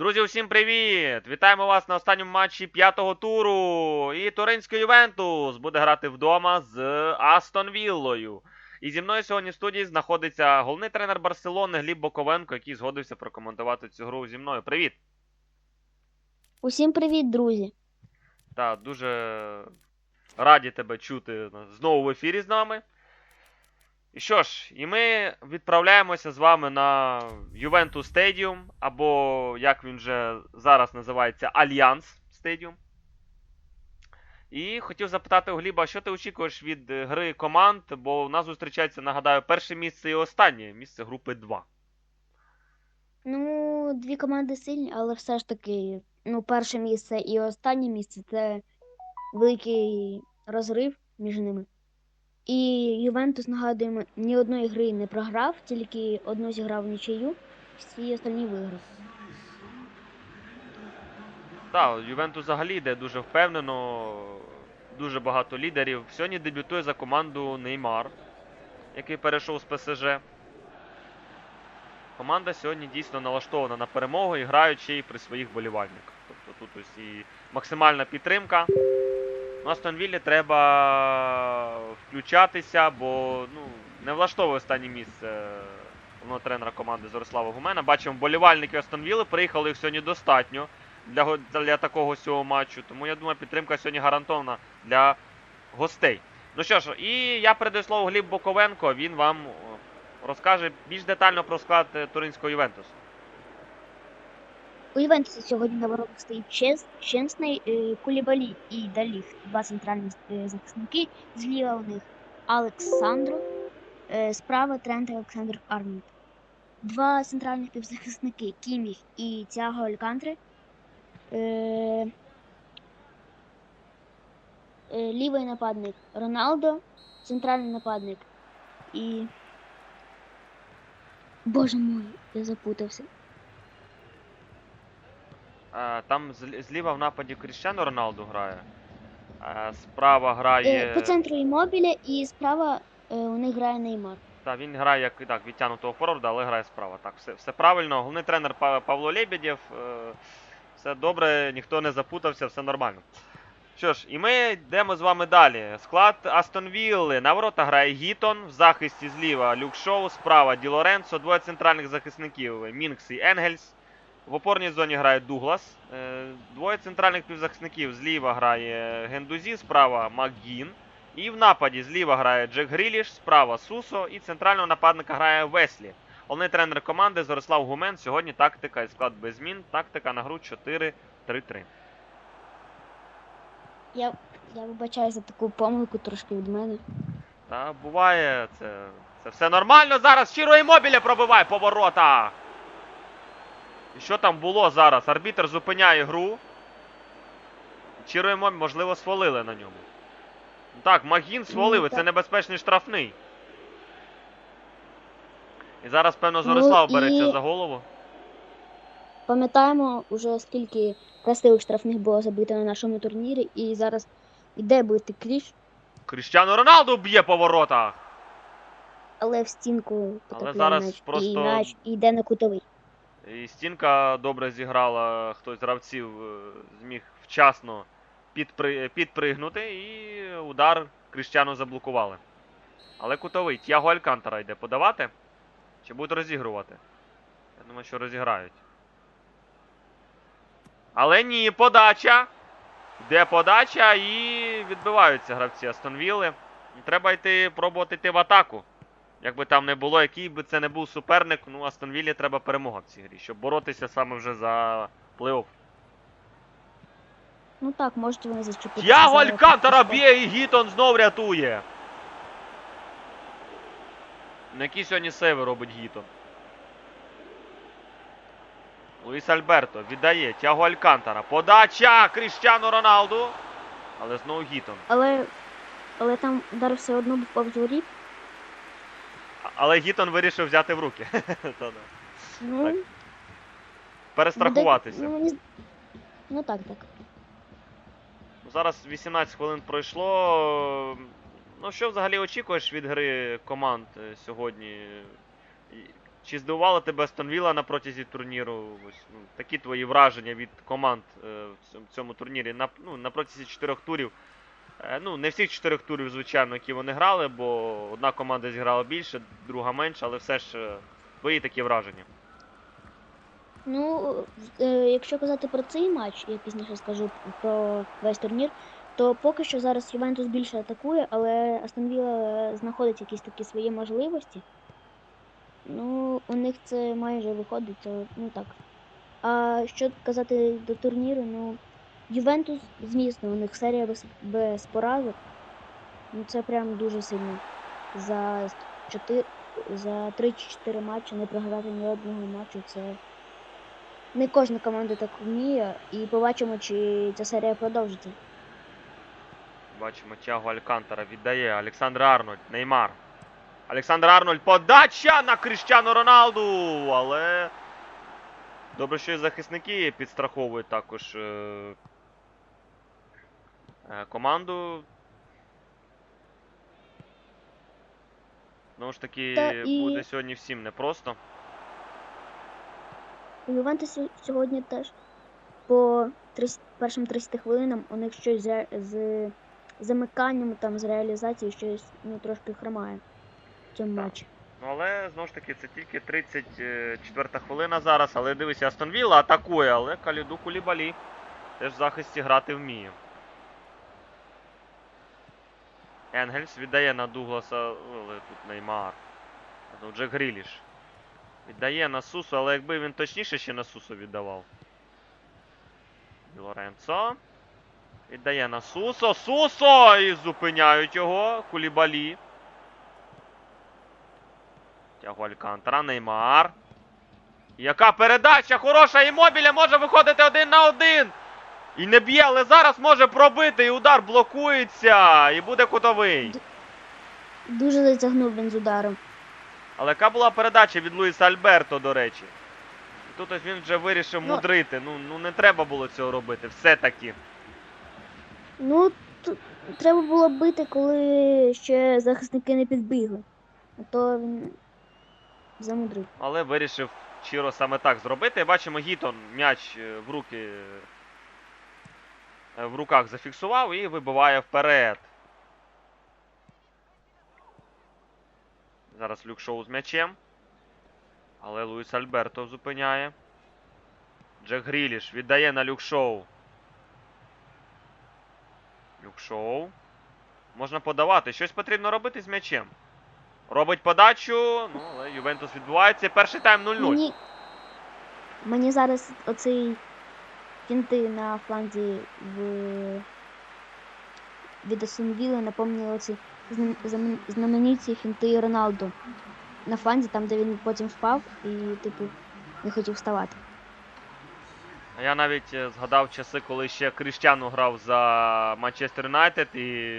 Друзі, усім привіт! Вітаємо вас на останньому матчі п'ятого туру. І Туринський Ювентус буде грати вдома з Астон Віллою. І зі мною сьогодні в студії знаходиться головний тренер Барселони Гліб Боковенко, який згодився прокоментувати цю гру зі мною. Привіт! Усім привіт, друзі! Та дуже раді тебе чути знову в ефірі з нами. І що ж, і ми відправляємося з вами на Ювентус Стадіум, або як він вже зараз називається Альянс Стадіум. І хотів запитати у Гліба, що ти очікуєш від гри команд, бо у нас зустрічається, нагадаю, перше місце і останнє місце групи 2. Ну, дві команди сильні, але все ж таки, ну, перше місце і останнє місце це великий розрив між ними. І Ювентус, нагадуємо, ні одної гри не програв, тільки одну зіграв нічию, всі остальні виграв. Так, Ювентус взагалі йде дуже впевнено, дуже багато лідерів. Сьогодні дебютує за команду Неймар, який перейшов з ПСЖ. Команда сьогодні дійсно налаштована на перемогу і при своїх болівальниках. Тобто тут ось і максимальна підтримка. Ну, Астон Віллі треба включатися, бо ну, не влаштовує останнє місце головного тренера команди Зорислава Гумена. Бачимо, болівальники Астон Вілли приїхали їх сьогодні достатньо для, для такого цього матчу. Тому я думаю, підтримка сьогодні гарантована для гостей. Ну що ж, і я передаю слово Гліб Боковенко. Він вам розкаже більш детально про склад е, туринського Ювентусу. У Ювентуса сьогодні на воротах стоїть Чес, Щенсний, е, Кулібалі і Даліх, два центральні е, захисники. Зліва у них Олександру, е, справа Трент Олександр Арнольд. Два центральних півзахисники Кіміх і Тяго Алькантри. Е, е, лівий нападник Роналдо, центральний нападник і. Боже мой, я запутався. Е, Там зліва в нападі Кріщано Роналду грає. Е, Справа грає. Е, По центру Імобіля і справа у них грає Неймар. Та він грає як так, відтягнутого форварда, але грає справа. Так, все, все правильно. Головний тренер Павло Лебедєв. Все добре, ніхто не запутався, все нормально. Що ж, і ми йдемо з вами далі. Склад Астон Вілли. На ворота грає Гітон, в захисті зліва Люк Шоу, справа Ді Лоренцо, двоє центральних захисників Мінкс і Енгельс. В опорній зоні грає Дуглас. Е, Двоє центральних півзахисників зліва грає Гендузі, справа Макгін. І в нападі зліва грає Джек Гріліш, справа Сусо і центрального нападника грає Веслі. Головний тренер команди Зорислав Гумен. Сьогодні тактика і склад без змін. Тактика на гру 4-3-3. Я, я вибачаю за таку помилку трошки від мене. Та буває, це, це все нормально зараз. Щиро імобіля пробиває по воротах. І що там було зараз? Арбітр зупиняє гру. Чиро можливо, свалили на ньому. Ну Так, Магін свалив, Ну, це небезпечний штрафний. І зараз, певно, Зорислав Ну, і- береться за голову. Пам'ятаємо уже скільки красивих штрафних було забито на нашому турнірі, і зараз іде бити кліш, Кріщану Роналду б'є по воротах. але в стінку Але зараз м'яч, просто- і м'яч йде на кутовий. І стінка добре зіграла, хтось з гравців е, зміг вчасно підпри... підпригнути, і удар Кріщану заблокували. Але кутовий. Тяго Алькантара йде подавати. Чи будуть розігрувати? Я думаю, що розіграють. Але ні, подача. Йде подача і відбиваються гравці Астон Вілли. І Треба йти пробувати йти в атаку. Якби там не було, який би це не був суперник, ну Астон Віллі треба перемога в цій грі, щоб боротися саме вже за плей-офф. Ну так, можуть вони зачепити. Тяго Алькантара б'є і Гітон знов рятує. На які сьогодні сейви робить Гітон? Луїс Альберто віддає Тяго Алькантара. Подача Кріщану Роналду. Але знову Гітон. Але, але там удар все одно був повз воріт. Але Гітон вирішив взяти в руки. Та-да. Ну, Так. Перестрахуватися. Ну, мені ну так, так. Зараз 18 хвилин пройшло. Ну, що взагалі очікуєш від гри команд е, сьогодні? І Чи здивувала тебе Стонвіла на протязі турніру? Ось, ну, такі твої враження від команд е, в цьому- цьому турнірі на, ну, на протязі чотирьох турів. Е, ну, не всіх чотирьох турів, звичайно, які вони грали, бо одна команда зіграла більше, друга менше, але все ж е, твої такі враження. Ну, е, якщо казати про цей матч, я пізніше скажу про весь турнір, то поки що зараз Ювентус більше атакує, але Вілла знаходить якісь такі свої можливості. Ну, у них це майже виходить, то, ну так. А що казати до турніру, ну, Ювентус, звісно, у них серія без, без поразок. Ну, це прям дуже сильно. За 4, за 3 чи 4 матчі не програти ні одного матчу, це не кожна команда так вміє, і побачимо, чи ця серія продовжиться. Бачимо, Тяго Алькантара віддає Олександр Арнольд, Неймар. Олександр Арнольд, подача на Кріштіану Роналду! Але. Добре, що і захисники підстраховують також е, команду. Знову ж таки, Та і- буде сьогодні всім непросто. У Ювентусі сьогодні теж по 30, першим 30 хвилинам у них щось з, з замиканням, там, з реалізацією щось ну, трошки хромає в цьому Так. матчі. Ну, але знову ж таки, це тільки 34 хвилина зараз. Але дивися, Астон Вілла атакує, але Каліду Кулібалі теж в захисті грати вміє. Енгельс віддає на Дугласа, але тут Неймар. Ну, Джек Гріліш. Віддає на Сусу, але якби він точніше ще на Сусу віддавав. Лоренцо. Віддає на Сусо. Сусо! І зупиняють його. Кулібалі. Тягу Алькантара, Неймар. Яка передача хороша і мобіля може виходити один на один. І не б'є, але зараз може пробити, і удар блокується, і буде кутовий. Дуже затягнув він з ударом. Але яка була передача від Луїса Альберто, до речі. І Тут ось він вже вирішив Ну. мудрити. Ну, ну не треба було цього робити, все-таки. Ну, треба було бити, коли ще захисники не підбігли. А то він замудрив. Але вирішив Чіро саме так зробити. Бачимо, Гітон м'яч е, в руки. Е, В руках зафіксував і вибиває вперед. Зараз Люк Шоу з м'ячем. Але Луїс Альберто зупиняє. Джек Гріліш віддає на Люк Шоу. Люк Шоу. Можна подавати. Щось потрібно робити з м'ячем. Робить подачу. Ну, але Ювентус відбувається. Перший тайм 0-0. Мені, мені зараз оцей фінти на фланзі в від Астон Вілли напомнили знам- знамениті фінти Роналду на фланзі, там де він потім впав і, типу, не хотів вставати. Я навіть е, згадав часи, коли ще Кріштіану грав за Манчестер Юнайтед, і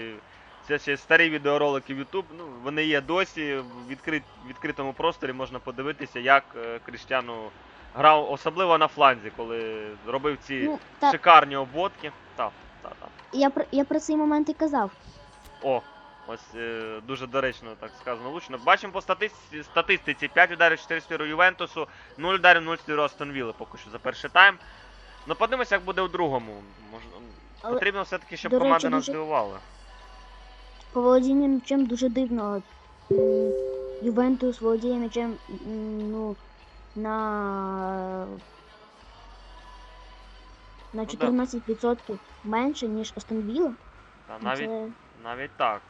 це ще старі відеоролики в YouTube. Ну, вони є досі в відкрит, відкритому просторі можна подивитися, як е, Кріштіану грав, особливо на фланзі, коли робив ці Ну, так, шикарні обводки. Так, так, так. я про я про цей момент і казав. О, ось е, дуже доречно так сказано влучно. Бачимо по статистиці, статистиці 5 ударів 4 стиру Ювентусу, 0 ударів 0 стиру Астон Вілли поки що за перший тайм. Ну подивимося, як буде у другому. Мож... Але, Потрібно все-таки, щоб до речі, команда нас дуже- здивувала. По володінню м'ячем дуже дивно. М, Ювентус володіє м'ячем м, ну, на, на Ну, 14% менше, ніж Астон Вілла. Та, Ну, навіть, Це... навіть так.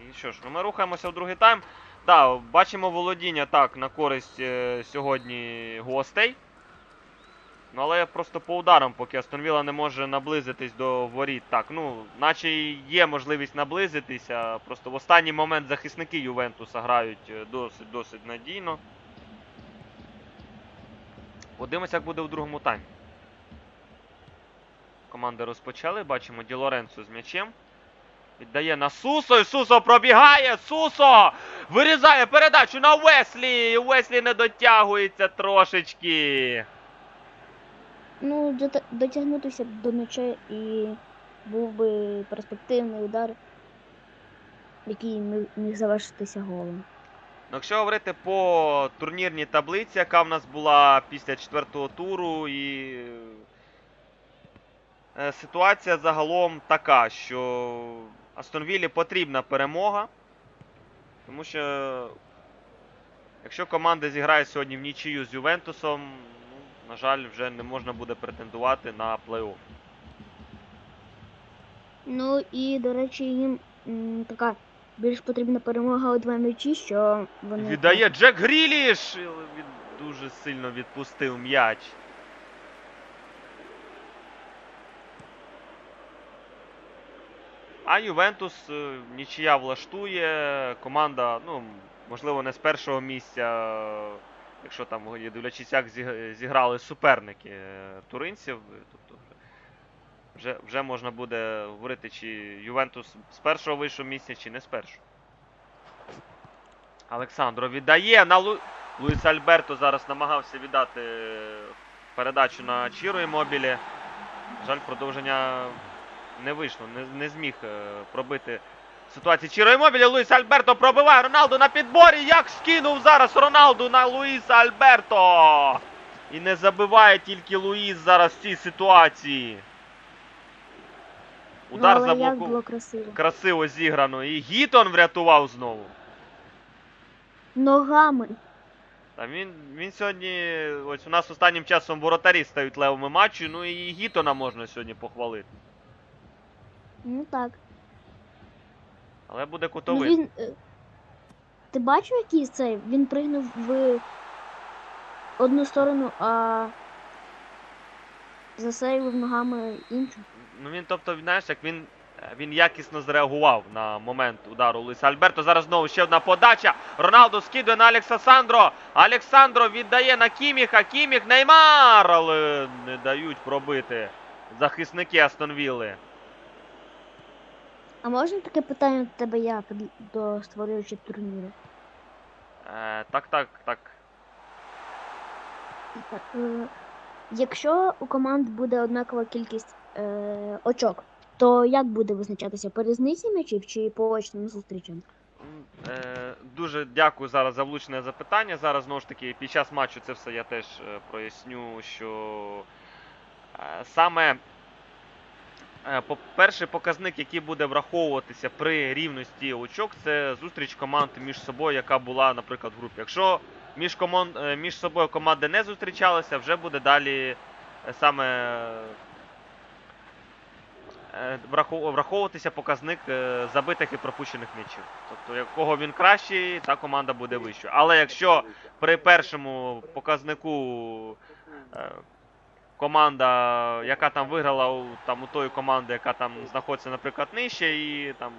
І що ж, ну ми рухаємося в другий тайм. Так, бачимо володіння так на користь е, сьогодні гостей. Ну, але просто по ударам, поки Астон Вілла не може наблизитись до воріт. Так, ну, наче є можливість наблизитися. Просто в останній момент захисники Ювентуса грають е, досить досить надійно. Подивимося, як буде в другому таймі. Команди розпочали. Бачимо Ді Лоренцо з м'ячем. Віддає на Сусо, і Сусо пробігає. Сусо! Вирізає передачу на Уеслі. Уеслі не дотягується трошечки. Ну, дотягнутися до м'яча і був би перспективний удар, який міг завершитися голом. Ну, якщо говорити по турнірній таблиці, яка в нас була після четвертого туру, і е, ситуація загалом така, що Астон Віллі потрібна перемога. Тому що якщо команда зіграє сьогодні в нічию з Ювентусом, ну, на жаль, вже не можна буде претендувати на плей-офф. Ну і, до речі, їм така більш потрібна перемога у два м'ячі, що вони. Віддає Джек Гріліш! Він дуже сильно відпустив м'яч. А Ювентус е, нічия влаштує. Команда, ну, можливо, не з першого місця, якщо там дивлячись, як зіграли суперники е, туринців. Тобто вже, вже, можна буде говорити, чи Ювентус з першого вийшов місця, чи не з першого. Олександро віддає на Лу... Луїс Альберто зараз намагався віддати е, передачу на Чіро Імобілі. Жаль, продовження не вийшло, не, не зміг е, пробити ситуацію Чіро Імобілі. Луїс Альберто пробиває Роналду на підборі. Як скинув зараз Роналду на Луїса Альберто! І не забиває тільки Луїс зараз в цій ситуації. Удар ну, як було красиво. Красиво зіграно. І Гітон врятував знову. Ногами. Та він, він сьогодні. Ось у нас останнім часом воротарі стають левими матчу, ну і Гітона можна сьогодні похвалити. Ну так. Але буде Ну, він. е, Ти бачив який цей? Він пригнув в одну сторону, а засейвив ногами іншу. Ну він, тобто, знаєш, як він. е, Він якісно зреагував на момент удару Луїса Альберто. Зараз знову ще одна подача. Роналду скидує на Алекса Сандро. Александро віддає на Кіміха. Кіміх Неймар! Але не дають пробити захисники Астон Вілли. А можна таке питання до тебе я до створюючи турніру? Е, так, так, так. Так, е, Якщо у команд буде однакова кількість е, очок, то як буде визначатися по різниці м'ячів чи по очним зустрічам? Е, дуже дякую зараз за влучне запитання. Зараз знову ж таки під час матчу це все я теж е, проясню, що е, саме е, по- перший показник, який буде враховуватися при рівності очок, це зустріч команд між собою, яка була, наприклад, в групі. Якщо між, комон, е, між собою команди не зустрічалися, вже буде далі е, саме е, враховуватися показник забитих і пропущених м'ячів. Тобто, якого він кращий, та команда буде вищою. Але якщо при першому показнику команда, яка там виграла у, там, у тої команди, яка там знаходиться, наприклад, нижче, і там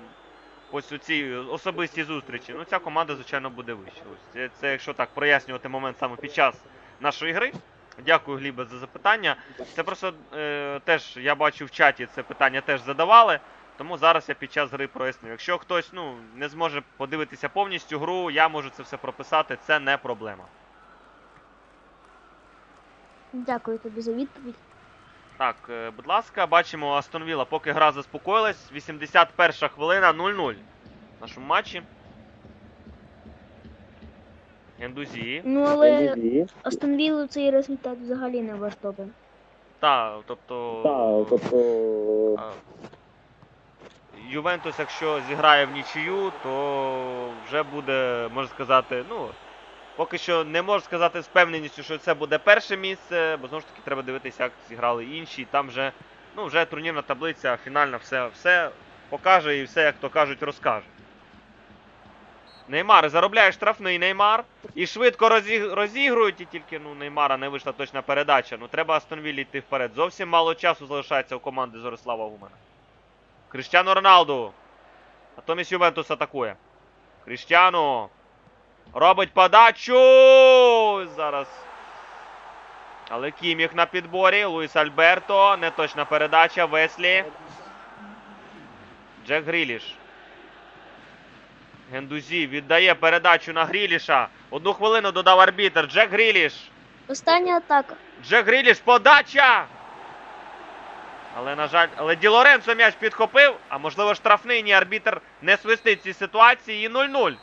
ось у цій особистій зустрічі, ну ця команда, звичайно, буде вища. Ось це, це якщо так прояснювати момент саме під час нашої гри. Дякую, Глібе, за запитання. Це просто е, теж я бачу в чаті це питання теж задавали. Тому зараз я під час гри проясню. Якщо хтось ну, не зможе подивитися повністю гру, я можу це все прописати, це не проблема. Дякую тобі за відповідь. Так, е, будь ласка, бачимо Астон Вілла, поки гра заспокоїлась. 81 хвилина 0-0 в нашому матчі. Ендузі. Ну але Астон Віллу цей результат взагалі не влаштовує. Так, тобто. Так, тобто. А, Ювентус, якщо зіграє в нічию, то вже буде, можна сказати, ну, поки що не можу сказати з певненістю, що це буде перше місце, бо знову ж таки треба дивитися, як зіграли інші. Там вже, ну, вже турнірна таблиця фінальна все, все покаже і все, як то кажуть, розкаже. Неймар заробляє штрафний Неймар. І швидко розіг... розігрують, і тільки ну, Неймара не вийшла точна передача. Ну треба Астонвіллі йти вперед. Зовсім мало часу залишається у команди Зорислава Гумена. Кріштіану Роналду. Натомість Ювентус атакує. Кріштіану. Робить подачу. Зараз. Але Кіміх на підборі. Луїс Альберто. Неточна передача. Веслі. Джек Гріліш. Гендузі віддає передачу на Гріліша. Одну хвилину додав арбітер. Джек Гріліш. Остання атака. Джек Гріліш, подача! Але, на жаль, але Ді Лоренцо м'яч підхопив, а можливо штрафний ні арбітр не свистить цій ситуації і 0-0.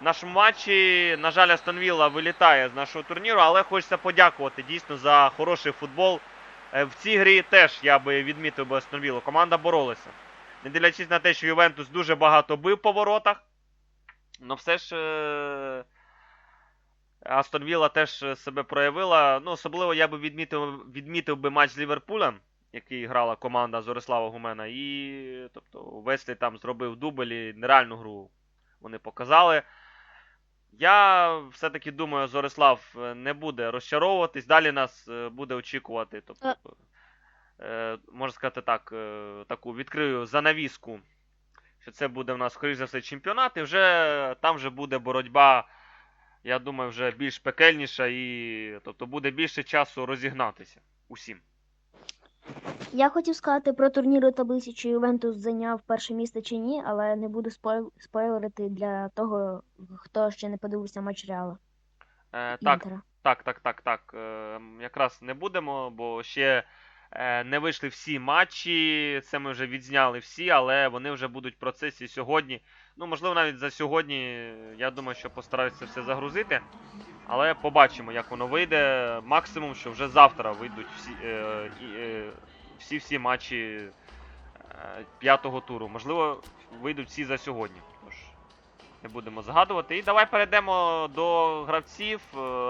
Нашому матчі. На жаль, Астон Вілла вилітає з нашого турніру, але хочеться подякувати дійсно за хороший футбол. Е, В цій грі теж я би відмітив би Астон Віллу. Команда боролася. Не дивлячись на те, що Ювентус дуже багато бив по воротах. Ну все ж. е, Астон Вілла теж е, себе проявила. Ну, особливо я би відмітив, відмітив би матч з Ліверпулем, який грала команда Зорислава Гумена. І тобто Веслі там зробив дубль і нереальну гру вони показали. Я все-таки думаю, Зорислав е, не буде розчаровуватись. Далі нас е, буде очікувати. Тобто, е, можна сказати так, таку відкрию занавіску, що це буде в нас, скоріш за все, чемпіонат, і вже там вже буде боротьба, я думаю, вже більш пекельніша, і тобто буде більше часу розігнатися усім. Я хотів сказати про турніри таблиці, чи Ювентус зайняв перше місце чи ні, але не буду спойл- спойлерити для того, хто ще не подивився матч Реала Е, так, Інтера. Так, так, так, так. Е, якраз не будемо, бо ще е, не вийшли всі матчі. Це ми вже відзняли всі, але вони вже будуть в процесі сьогодні. Ну, можливо, навіть за сьогодні. Я думаю, що постараюся все загрузити. Але побачимо, як воно вийде. Максимум, що вже завтра вийдуть всі е, е, матчі е, п'ятого туру. Можливо, вийдуть всі за сьогодні. Тож не будемо згадувати. І давай перейдемо до гравців,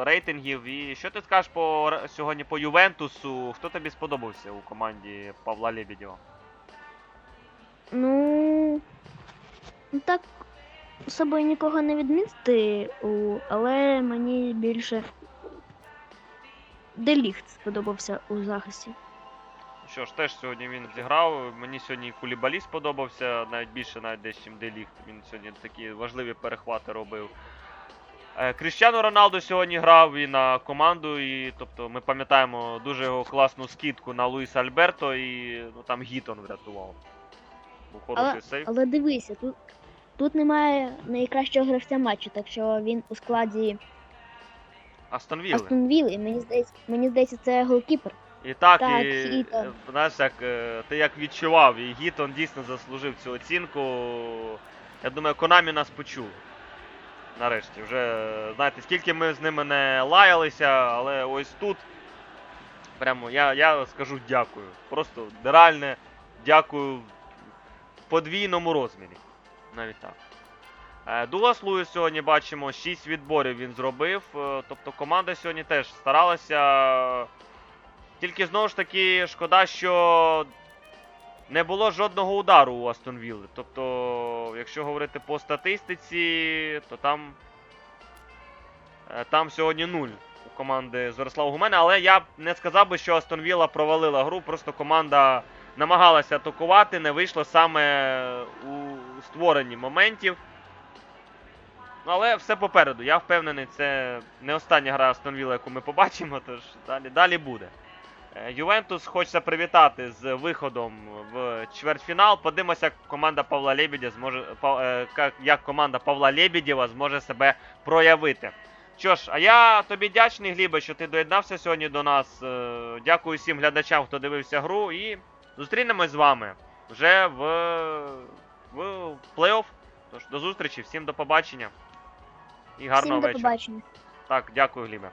рейтингів. І що ти скажеш по сьогодні по Ювентусу? Хто тобі сподобався у команді Павла Лебедєва? Ну, так собою нікого не відмітити, але мені більше Деліхт сподобався у захисті. Що ж, теж сьогодні він зіграв. Мені сьогодні Кулібалі сподобався, навіть більше навіть десь, чим Деліхт. Він сьогодні такі важливі перехвати робив. Е, Кріщану Роналду сьогодні грав і на команду, і тобто ми пам'ятаємо дуже його класну скидку на Луїса Альберто, і ну, там Гітон врятував. Був хороший сейв. Але дивися, тут, тут немає найкращого гравця матчу, так що він у складі Астон Вілли. Астон Вілли. Мені здається, мені здається, це голкіпер. І так, Так, і Гітон. е, знаєш, як е, ти як відчував, і Гітон дійсно заслужив цю оцінку. Я думаю, Конамі нас почув. Нарешті. Вже е, знаєте, скільки ми з ними не лаялися, але ось тут. Прямо я, я скажу дякую. Просто реальне дякую в подвійному розмірі. Навіть так. Е, Дуглас Луїс сьогодні бачимо, 6 відборів він зробив. е, Тобто команда сьогодні теж старалася. Тільки знову ж таки шкода, що не було жодного удару у Астон Вілли. Тобто, якщо говорити по статистиці, то там, е, там сьогодні нуль у команди Зорислава Гумена. Але я б не сказав би, що Астон Вілла провалила гру, просто команда намагалася атакувати, не вийшло саме у створенні моментів. Але все попереду. Я впевнений, це не остання гра Астон Вілла, яку ми побачимо, тож далі, далі буде. Е, Ювентус хочеться привітати з виходом в чвертьфінал. Подивимося, як команда Павла Лебедя зможе е, як команда Павла Лебедєва зможе себе проявити. Що ж, а я тобі дячний, Глібе, що ти доєднався сьогодні до нас. Е, Дякую всім глядачам, хто дивився гру, і зустрінемось з вами вже в, в плей-офф. Тож до зустрічі, всім до побачення і гарного Всім до вечора. побачення. Так, дякую, Глібе.